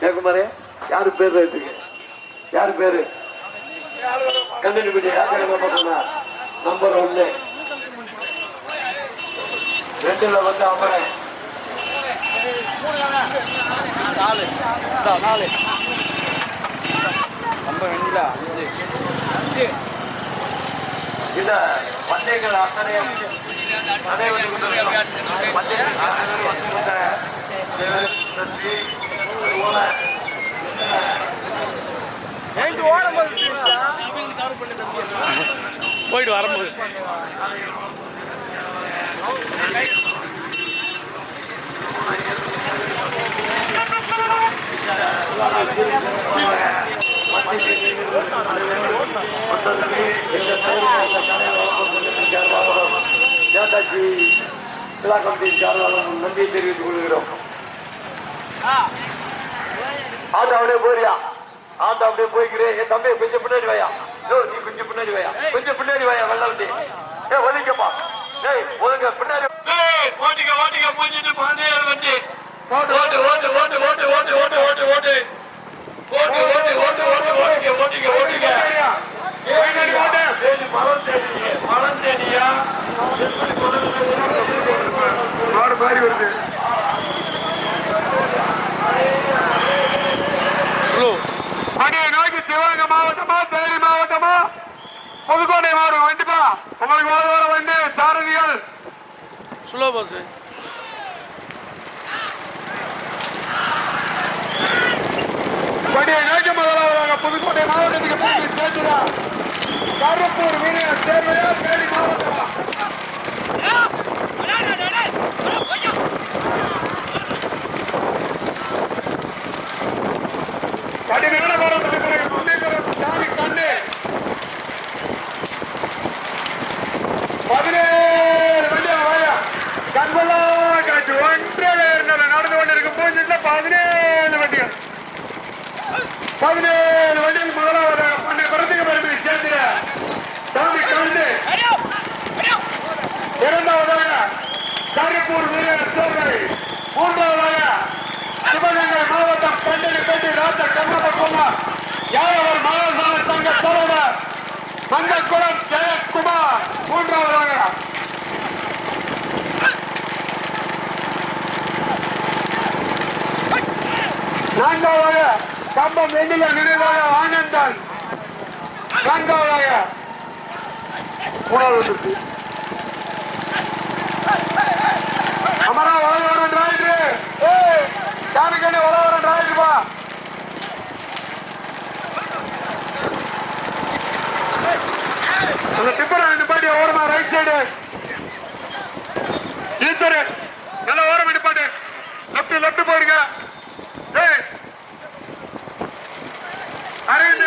ஏகுமாரே யாரு பேர் ரைட்டுக்கு யாரு பேரு? கண்டுபிடி நம்பர் ஒண்ணு ரெண்டுல வந்து அமரன் நாலு நாலு நம்ம ரெண்டுல அஞ்சு இந்த பந்தயங்கள் அத்தனையும் அனைவரும் பந்தயங்கள் அனைவரும் போயிட்டு வரும்போது. நேதாஜி விழா கமிட்டியின் சார்பாக நன்றியை தெரிவித்துக் கொள்கிறோம். ஆட்டோ அப்படியே போறியா? ஆட்டோ அப்படியே போய்க்கிறேன். என் தம்பி கொஞ்சம் பின்னாடி வாயா. யோ, நீ கொஞ்சம் பின்னாடி வாயா. கொஞ்சம் பின்னாடி வாயா வெள்ள வண்டி ஏ ஒதுங்கப்பா. ஏய் ஒதுங்க பின்னாடி. ஓட்டிக்க ஓட்டிக்க மூஞ்சிட்டு பாண்டியர் வண்டி. ஓட்டு ஓட்டு ஓட்டு ஓட்டு ஓட்டு ஓட்டு ஓட்டு ஓட்டு ஓட்டு ஓட்டு ஓட்டு ஓட்டு ஓட்டு ஓட்டிக்க ஓட்டிக்க ஓட்டிக்க மரம் தேடிங்க மரம் தேடியா? மாடு மாறி வருது. ஸ்லோ மணியை நோக்கி சிவகங்கை மாவட்டமா தேனி மாவட்டமா? புதுக்கோட்டை மாவட்டம் வண்டிப்பா உங்களுக்கு வர வர வண்டி சாரதிகள். ஸ்லோ பஸ் மணியை நோக்கி முதலாவதாக புதுக்கோட்டை மாவட்டத்துக்கு போய் சேர்த்துடா. கருப்பூர் வீரர் சேர்வையா தேனி மாவட்டமா? கடுமையான போராட்டத்துக்கு பிறகு முன்னேற்றம் சாமி கண்டு பதினேழு வாயா காட்சி ஒன்றே நடந்து கொண்டிருக்கும் பூஞ்சில பதினேழு வண்டிகள் பதினேழு வண்டிகள் முதலாவதாக பண்ணை பிறந்துக்கு பிறகு சேர்த்துட சாமி கண்டு இரண்டாவதாக கருப்பூர் வீரர் சோழரை மூன்றாவதாக சிவகங்கை ರೆಡ್ಡಿ ರಾಜ್ಯ ಕನ್ನಡಕುಲ யாரவர் மாதவன் தங்க தலைவர் தங்கக்குளம் ஜெயக்குமார் மூன்றாவதாக நான்காவதாக கம்பம் வெண்டில நினைவாக ஆனந்தன். நான்காவதாக மூணாவது அமரா வளவரன் ராயிரு யாருக்கான வளவரன் ராயிருப்பா டிப்பரை ஓரமா ரைட் சைடு ஈஸ்வரு நல்லா ஓரம் நிப்பாட்டு லெப்ட் லெப்ட் போயிருங்க ஏய். அரவிந்த்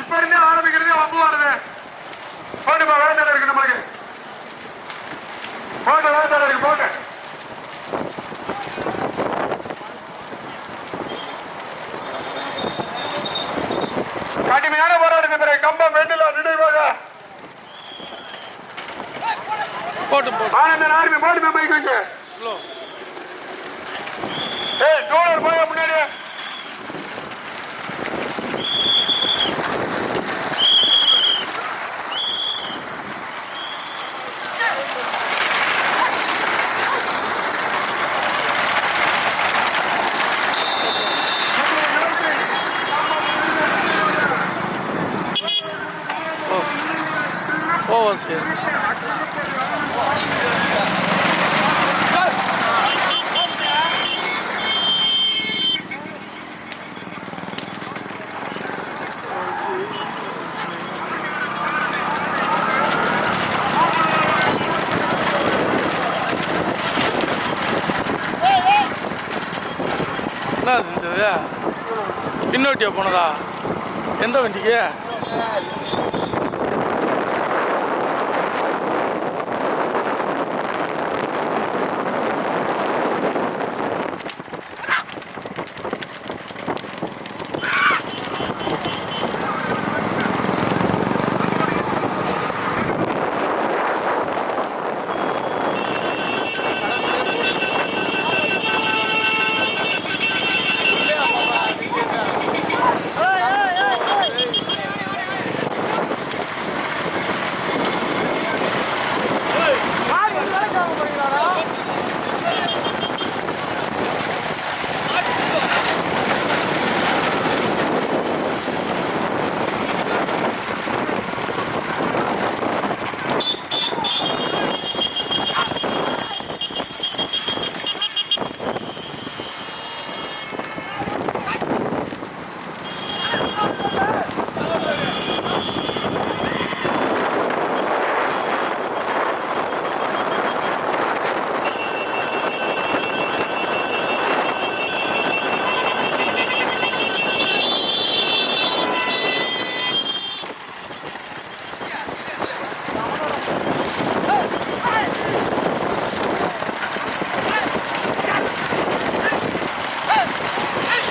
இப்ப இருந்தே ஆரம்பிக்கிறதே வம்பு வருது போட்டுப்பா வேண்டாம் இருக்கு நம்மளுக்கு. போட்டு இருக்கு போட்டு கடுமையான போராட்டத்தின் பிறகு கம்பம் வெண்டில நினைவாக போட்டு போட்டு ஆனந்தன் ஆர்மி போட்டு மைக் வச்சு ஸ்லோ ஏய் டோலர் போய் முன்னாடி ஓவர் சரி என்ன செஞ்சது போனதா? எந்த வண்டிக்கு?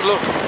Look.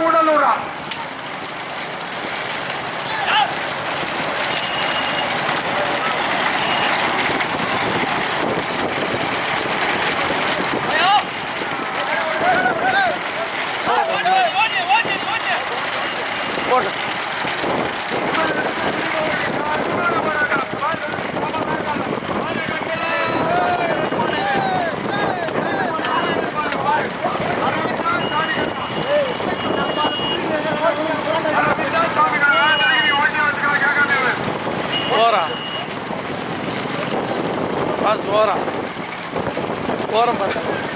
கூடலூரா Можно. Faz hora. Bora, Marcão.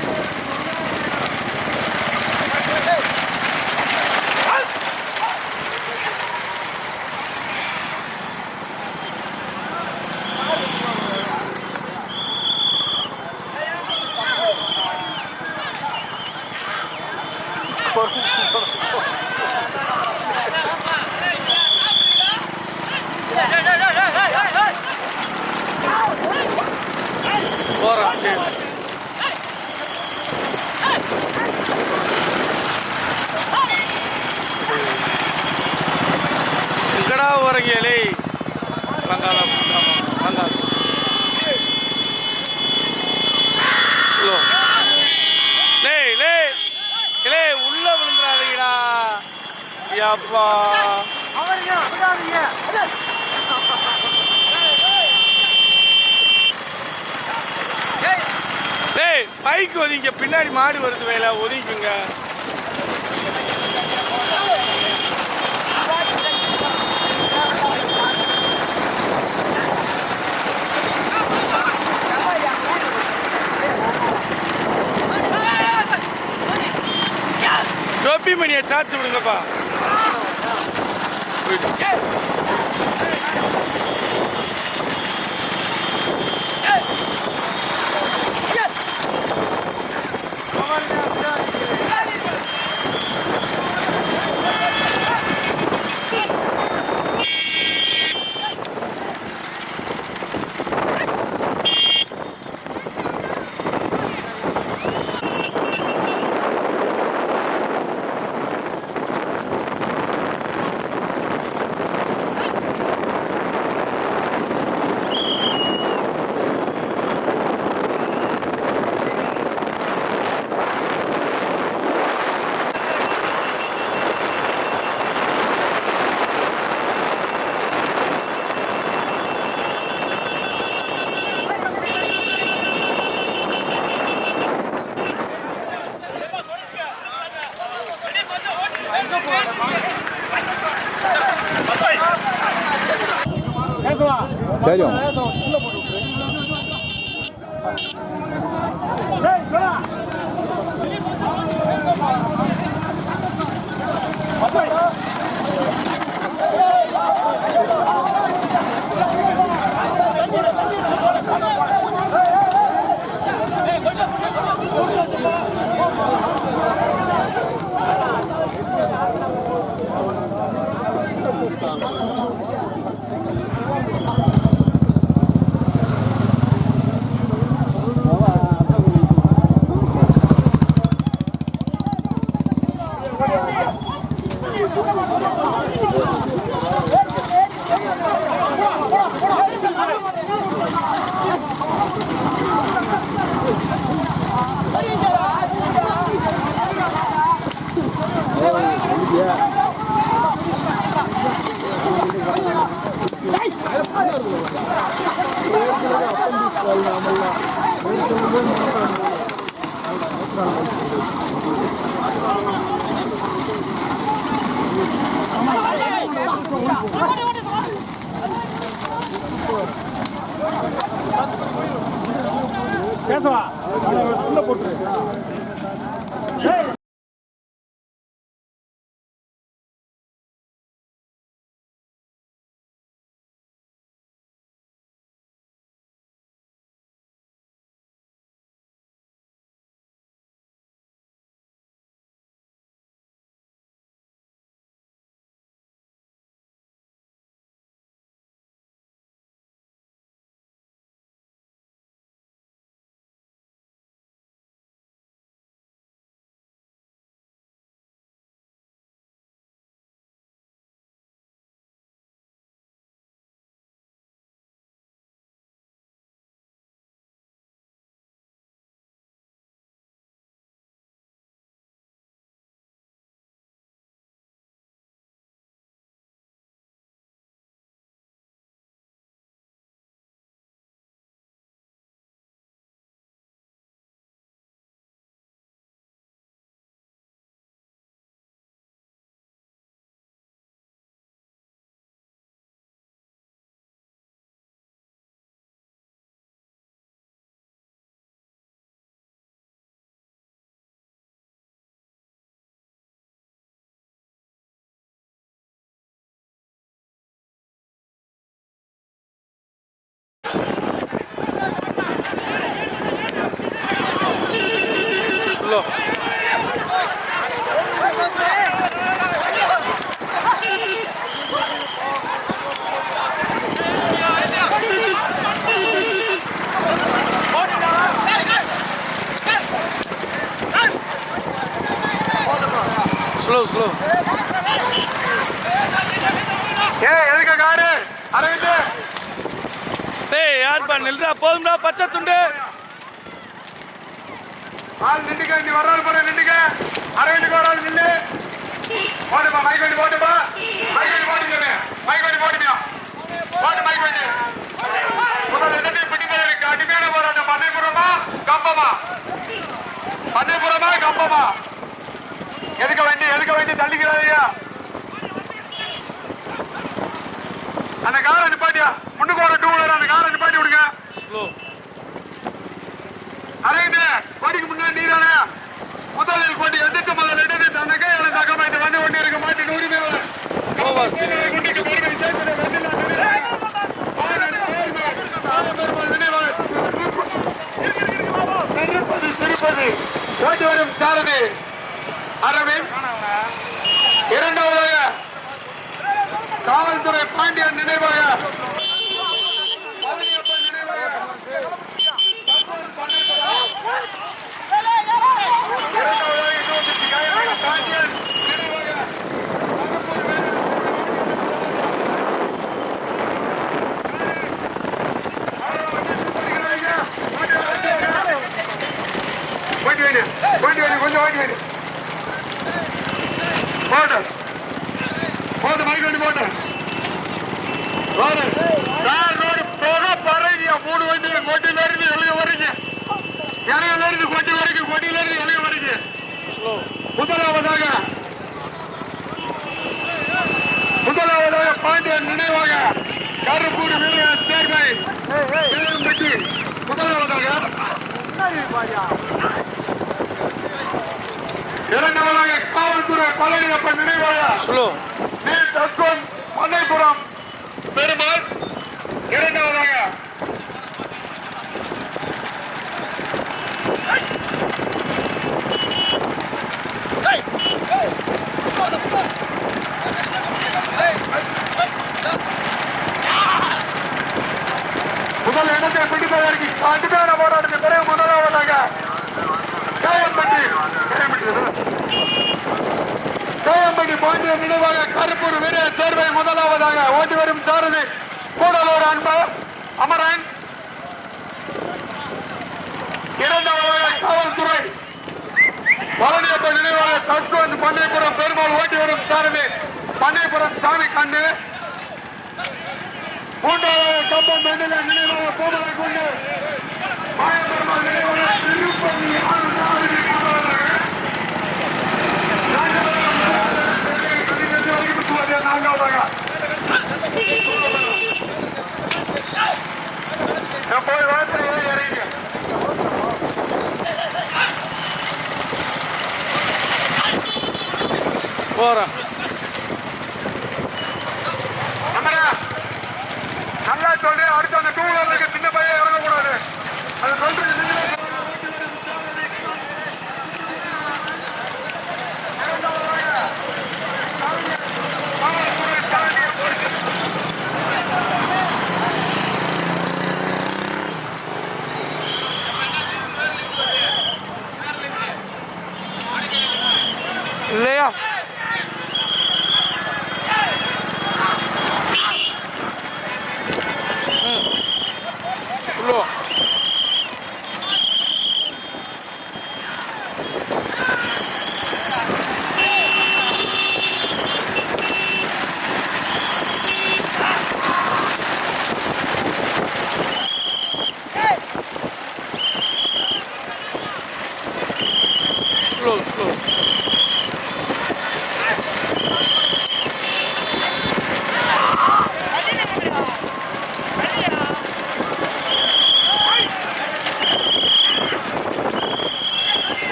பைக்கு ஒதுங்க பின்னாடி மாடு வருது வேலை ஒதுக்குங்க தொப்பி மணியை சாச்சு விடுங்கப்பா. போயிட்டு பேசவா? உள்ள போட்டு எதுக்க வண்டி எதுக்க வண்டி தள்ளிக்கிறாதீங்க. அந்த காரை நிப்பாட்டியா? முன்னுக்கு ஒரு டூ வீலர் அந்த காரை நிப்பாட்டி விடுங்க. அரவிந்த் கோடிக்கு முன்னாடி நீதானே முதலில் கொண்டு எதிர்த்து முதல் இடத்தை தனக்கு எனக்கு தகவல் வண்டி கொண்டு இருக்க உரிமை போவா சரி குண்டிக்கு பெருமை சேர்த்து. திருப்பதி, திருப்பதி. ஓட்டி வரும் சாரதி. அரவிந்த் இரண்டாவதாக காவல்துறை பாண்டியன் நினைவாக பழனியப்பன் நினைவாக தற்போது பண்ணைபுரம். இரண்டாவதாக இன்னொரு காயமான பாண்டியன் நினைவாக போயிட்டு வைங்க போயிட்டு வைங்க கொஞ்சம் வாங்கி வைங்க போட்டு. போட்டு மைக் வண்டி போட்டு. ரோடு சார் ரோடு போக பறவையா மூணு வண்டி கொட்டியில இருந்து எழுக வரைக்கும் இலையில இருந்து கொட்டி வரைக்கும் கொட்டியில இருந்து எழுக வரைக்கும் முதலாவதாக முதலாவதாக பாண்டியன் நினைவாக கருப்பூர் வீரர் சேர்வை பெட்டி முதலாவதாக இரண்டாவதாக காவல்துறை பழனியப்பன் நினைவாக பண்ணைபுரம் பெருமாள். போய் வார்த்தையில இறங்க போறேன்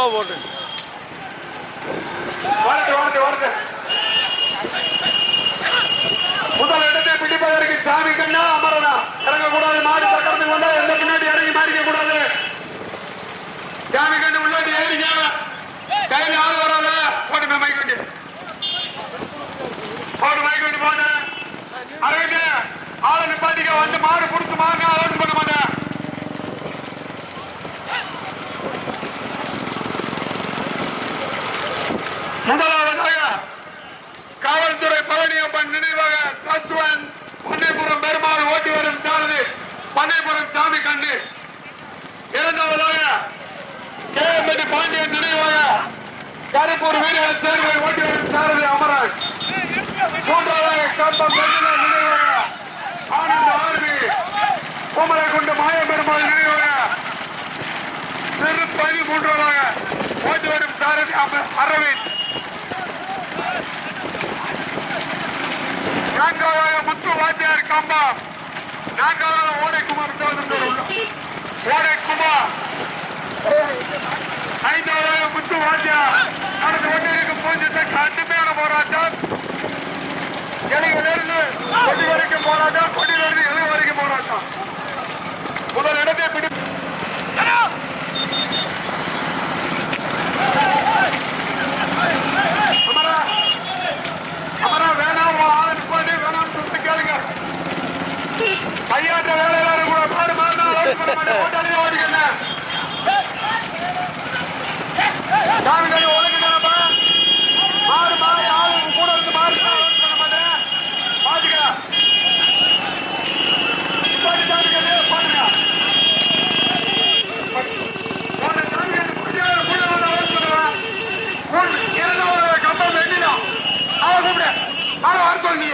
ஸ்லோ போட்டு முதல் இடத்தை பிடிப்பதற்கு சாமி கண்ணா அமரனா. இறங்கக்கூடாது மாடு பக்கத்துக்கு வந்தா எந்த பின்னாடி இறங்கி மாறிக்க கூடாது சாமி கண்ணு உள்ளாடி ஏறிங்க கையில் ஆள் வராத. போட்டு மைக் வண்டி. போட்டு மைக் வண்டி போட்டு அரவிந்த் ஆளை நிப்பாட்டிக்க வந்து மாடு கொடுத்து மாங்க ஓட்டு பண்ண மாட்டேன். முதலாவதாக காவல்துறை பழனியப்பன் நினைவாக தஸ்வன் பண்ணைபுரம் பெருமாள் ஓட்டி வரும் சாரதி பண்ணைபுரம் சாமி கண்டு இரண்டாவதாக கேஎம்பட்டி பாண்டியன் நினைவாக கருப்பூர் வீரர் சேர்வை ஓட்டி வரும் சாரதி அமராஜ் மூன்றாவதாக கம்பம் நினைவாக ஆனந்த ஆர்மி குமரை கொண்ட மாய நினைவாக திருப்பதி மூன்றாவதாக ஓட்டி வரும் சாரதி அரவிந்த். நான்காவது முத்து வாத்தியார் கம்பா நான்காவது ஓடைக்குமார் ஓடைக்குமார். ஐந்தாவது முத்து வாத்தியார். நடந்து கொண்டிருக்கும் பூஜ்யத்தை கடுமையான போராட்டம். எலிகளிலிருந்து கொடி வரைக்கும் போராட்டம் கொடியிலிருந்து எலி வரைக்கும் போராட்டம். முதல் இடத்தை பிடி தோல்வி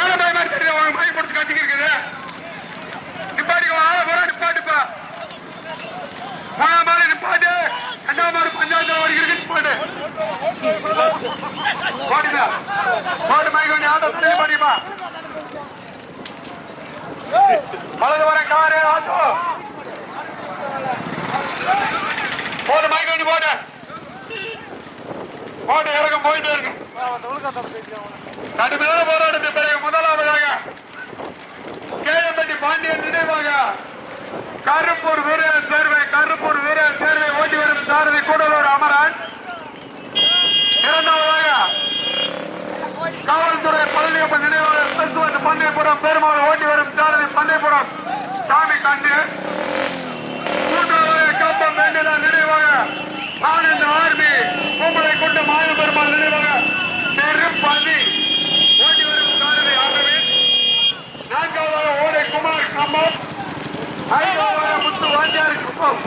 ஏழை பயமா இருக்குது அவங்க மழை பிடிச்சி கட்டிங்க இருக்குது வர நிப்பாட்டுப்பா மூணாம் நிப்பாட்டு ரெண்டாம் பஞ்சாயத்து ஓடி இருக்கு நிப்பாட்டு. ஓடுங்க. மயக்க வேண்டிய ஆட்டோ தள்ளி பாடிப்பா மழை வர காரு ஆட்டோ. கடுமையான போராட்டத்தை பிறகு முதலாவதாக கேஎம்பட்டி பாண்டியன் நினைவாக கருப்பூர் வீரர் சேர்வை கருப்பூர் வீரர் சேர்வை ஓட்டி வரும் சாரதி கூடலூர் அமரன். இரண்டாவதாக காவல்துறை பழனியப்பன் நினைவாளர் செல்வன் பந்தயபுரம் பெருமாள் ஓட்டி வரும் சாரதி பந்தயபுரம் சாமி கண்டு. மூன்றாவதாக கப்பம் வேண்டியதான் நினைவாக ஆனந்த ஆர்மி பொம்பளை கொண்டு மாய பெருமாள் நினைவாக வரும் ஆகவே ஓடை குமார் கம்பம். முத்து வாத்தியார் குப்பம்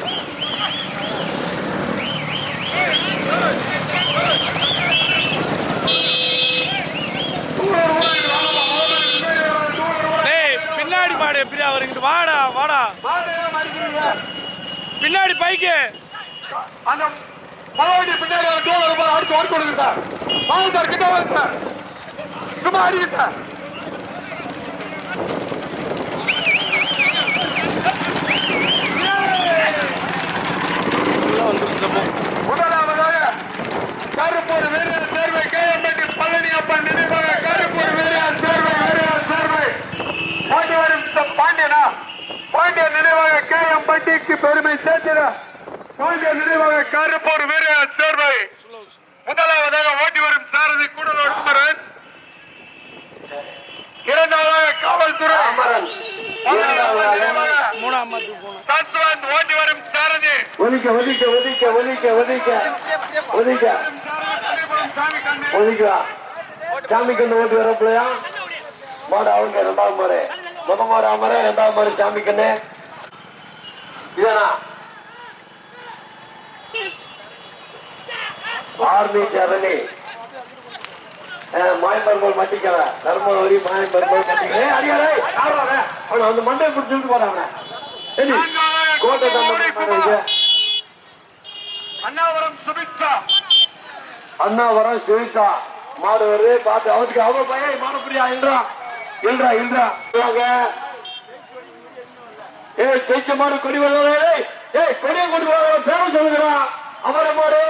பின்னாடி மாடு எப்படியா வருங்கிட்டு வாடா வாடா. பின்னாடி பைக்கு. அந்த மலவண்டி பின்னாடி அடுத்து ஒர்க் கொடுக்குறா வாங்க சார் கிட்ட வாங்க சார் சும்மா அடிங்க சார் முதலாவதாக கருப்பூர் வீரர் சேர்வை கேஎம்பட்டி பழனி அப்பன் நினைவாக கருப்பூர் வீரர் சேர்வை வீரர் சேர்வை பாண்டி வரும் ச- பாண்டியனா பாண்டியன் நினைவாக கேஎம்பட்டிக்கு பெருமை சேர்த்திட பாண்டியன் நினைவாக கருப்பூர் வீரர் சேர்வை முதலாவதாக ஓட்டி வரும் சாரதி கூடலூர் குமரன். இரண்டாவதாக காவல்துறை. அமரன். ஓட்டி வரும் சாரதி. ஒதுக்க ஒதுக்க ஒதுக்க ஒதுக்க சாமி கண்ணு ஒதுக்கா சாமி கண்ணு ஓட்டு வரப்பலையா மாடு அவங்க ரெண்டாவது மாடு. முத மாடு அமர ரெண்டாவது மாடு சாமி கண்ணு இதனா? ஆர்மி சரணி மாயம்பெருமாள் மட்டிக்கல. தர்மபுரி மாயம்பெருமாள் மட்டிக்கல. அடியாரே ஆடுறாங்க அவனை? அந்த மண்டை பிடிச்சிட்டு போறாங்க சரி கோட்டை அண்ணாவரம் சுபிக்ஷா. அண்ணா வர சுவிதா மாடு வருது பார்த்து அவனுக்கு அவ பையன் மாடு பிரியா இல்றா. இல்றா இல்றா. வாங்க. ஏய் ஜெயிச்ச மாடு கொடி வருது ஏய் கொடியை கொண்டு வர பேர சொல்லுகிறான் அவர மாடு.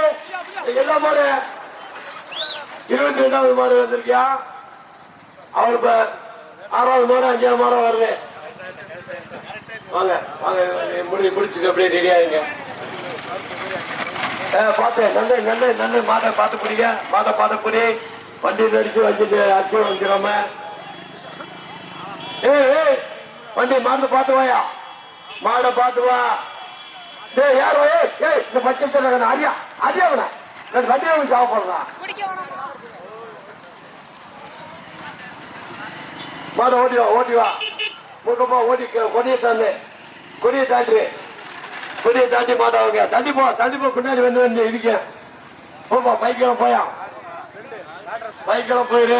என்ன மாடு இருபத்தி ரெண்டாவது மாடு வந்திருக்கியா? அவர் இப்ப ஆறாவது மாடு அஞ்சாவது மாடு வருது. வாங்க வாங்க முடி முடிச்சுட்டு அப்படியே ரெடியா பார்த்து நல்ல நல்ல நல்ல மாட்டை பார்த்து பிடிங்க. மாட்டை பார்த்து பிடி. வண்டி தெரிஞ்சு வச்சுட்டு அச்சு வந்துடாம ஏய் வண்டி மறந்து பார்த்து வாயா. மாடை பார்த்து வா. ஏய் யாரோ ஏய் இந்த பச்சை சொல்ல அரியா அரியா அவன வண்டியை வந்து சாப்பிடுறான் மாடை ஓட்டி வா ஓட்டி வா. முகமா ஓட்டி கொடியை தாண்டு. கொடியை தாண்டு. கொடியை தாண்டி மாட்டாங்க தள்ளி போ தள்ளி போ பின்னாடி வந்து வந்து இருக்கேன் போப்பா பைக்கில் போயா. பைக்கில் போயிரு.